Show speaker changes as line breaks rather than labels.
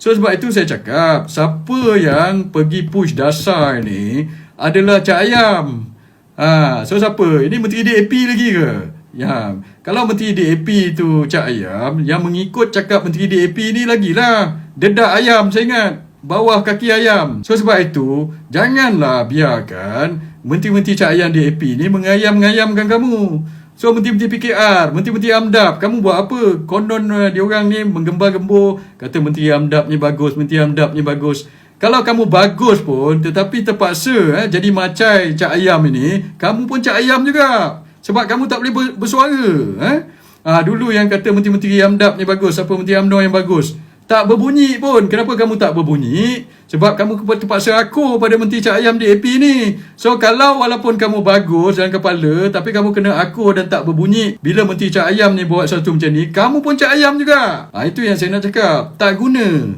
So sebab itu saya cakap, siapa yang pergi push dasar ni adalah Cak Ayam. Ha, so siapa? Ini Menteri DAP lagi ke? Ya. Kalau Menteri DAP tu Cak Ayam, yang mengikut cakap Menteri DAP ni lagilah. Dedak ayam saya ingat. Bawah kaki ayam. So sebab itu, janganlah biarkan Menteri-Menteri Cak Ayam DAP ni mengayam-ngayamkan kamu. So menteri-menteri PKR, menteri-menteri AMDAP, kamu buat apa? Konon uh, diorang ni menggembar-gembor kata menteri AMDAP ni bagus, menteri AMDAP ni bagus. Kalau kamu bagus pun tetapi terpaksa eh, jadi macai cak ayam ini, kamu pun cak ayam juga. Sebab kamu tak boleh ber- bersuara. Eh? Ah, dulu yang kata menteri-menteri AMDAP ni bagus, siapa menteri AMNO yang bagus. Tak berbunyi pun. Kenapa kamu tak berbunyi? Sebab kamu terpaksa aku pada Menteri Cak Ayam DAP ni. So kalau walaupun kamu bagus dalam kepala tapi kamu kena aku dan tak berbunyi. Bila Menteri Cak Ayam ni buat sesuatu macam ni, kamu pun Cak Ayam juga. Ha, itu yang saya nak cakap. Tak guna.